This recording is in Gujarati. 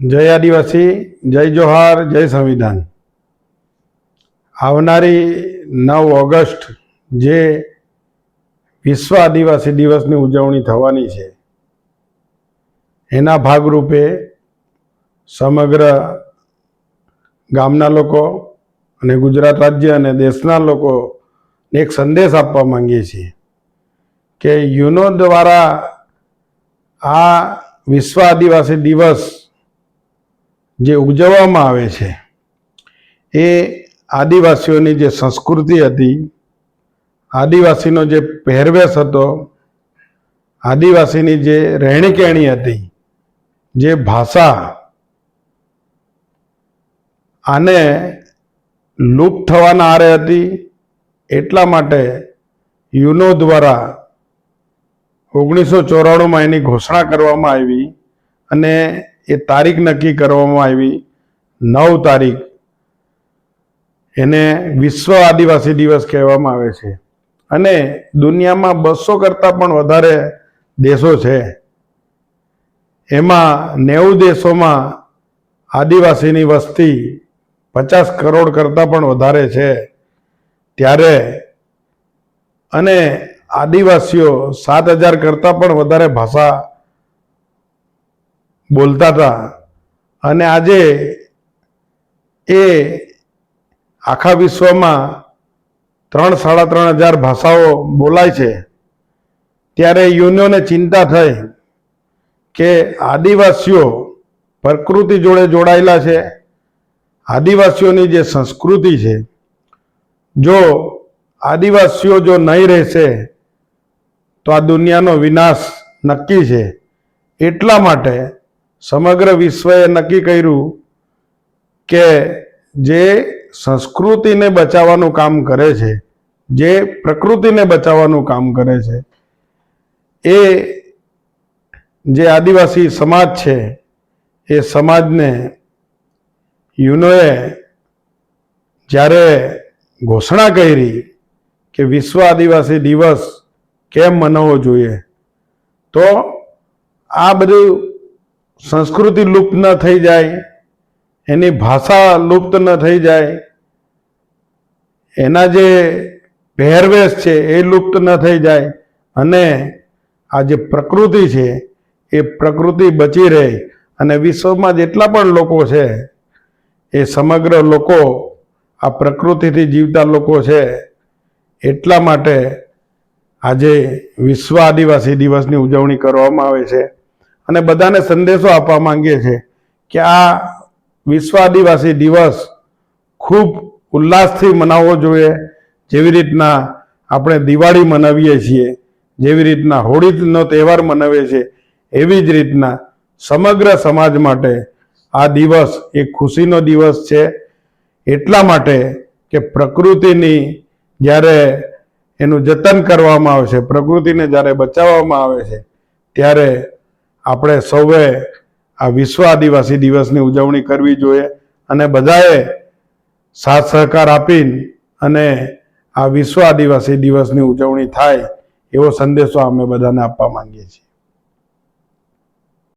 જય આદિવાસી, જય જોહાર, જય સંવિધાન. આવનારી નવ ઓગસ્ટ જે વિશ્વ આદિવાસી દિવસની ઉજવણી થવાની છે, એના ભાગરૂપે સમગ્ર ગામના લોકો અને ગુજરાત રાજ્ય અને દેશના લોકો એક સંદેશ આપવા માંગીએ છીએ કે યુનો દ્વારા આ વિશ્વ આદિવાસી દિવસ જે ઉજવવામાં આવે છે, એ આદિવાસીઓની જે સંસ્કૃતિ હતી, આદિવાસીનો જે પહેરવેશ હતો, આદિવાસીની જે રહેણીકહેણી હતી, જે ભાષા, આને લુપ્ત થવાના આરે હતી, એટલા માટે યુનો દ્વારા ઓગણીસો ચોરાણુંમાં એની ઘોષણા કરવામાં આવી અને એ તારીખ નક્કી કરવામાં આવી. નવ તારીખ. એને વિશ્વ આદિવાસી દિવસ કહેવામાં આવે છે. અને દુનિયામાં બસો કરતાં પણ વધારે દેશો છે. એમાં નેવું દેશોમાં આદિવાસીની વસ્તી પચાસ કરોડ કરતાં પણ વધારે છે. ત્યારે અને આદિવાસીઓ સાત હજાર કરતાં પણ વધારે ભાષા બોલતા હતા. અને આજે એ આખા વિશ્વમાં ત્રણ, સાડા ત્રણ હજાર ભાષાઓ બોલાય છે. ત્યારે યુનિયોને ચિંતા થઈ કે આદિવાસીઓ પ્રકૃતિ જોડે જોડાયેલા છે. આદિવાસીઓની જે સંસ્કૃતિ છે, જો આદિવાસીઓ જો નહીં રહેશે, તો આ દુનિયાનો વિનાશ નક્કી છે. એટલા માટે સમગ્ર વિશ્વએ નક્કી કર્યું કે જે સંસ્કૃતિને બચાવવાનું કામ કરે છે, જે પ્રકૃતિને બચાવવાનું કામ કરે છે, એ જે આદિવાસી સમાજ છે, એ સમાજને યુનોએ જ્યારે ઘોષણા કરી કે વિશ્વ આદિવાસી દિવસ કેમ મનાવવો જોઈએ, તો આ બધું સંસ્કૃતિ લુપ્ત ન થઈ જાય, એની ભાષા લુપ્ત ન થઈ જાય, એના જે પહેરવેશ છે એ લુપ્ત ન થઈ જાય અને આ જે પ્રકૃતિ છે એ પ્રકૃતિ બચી રહે અને વિશ્વમાં જેટલા પણ લોકો છે એ સમગ્ર લોકો આ પ્રકૃતિથી જીવતા લોકો છે એટલા માટે આજે વિશ્વ આદિવાસી દિવસની ઉજવણી કરવામાં આવે છે. અને બધાને સંદેશો આપવા માંગીએ છીએ કે આ વિશ્વ આદિવાસી દિવસ ખૂબ ઉલ્લાસથી મનાવવો જોઈએ. જેવી રીતના આપણે દિવાળી મનાવીએ છીએ, જેવી રીતના હોળીનો તહેવાર મનાવીએ છીએ, એવી જ રીતના સમગ્ર સમાજ માટે આ દિવસ એ ખુશીનો દિવસ છે. એટલા માટે કે પ્રકૃતિની જ્યારે એનું જતન કરવામાં આવે છે, પ્રકૃતિને જ્યારે બચાવવામાં આવે છે, ત્યારે આપણે સૌએ આ વિશ્વ આદિવાસી દિવસની ઉજવણી કરવી જોઈએ અને બધાએ સાથ સહકાર આપીને અને આ વિશ્વ આદિવાસી દિવસની ઉજવણી થાય એવો સંદેશો અમે બધાને આપવા માંગીએ છીએ.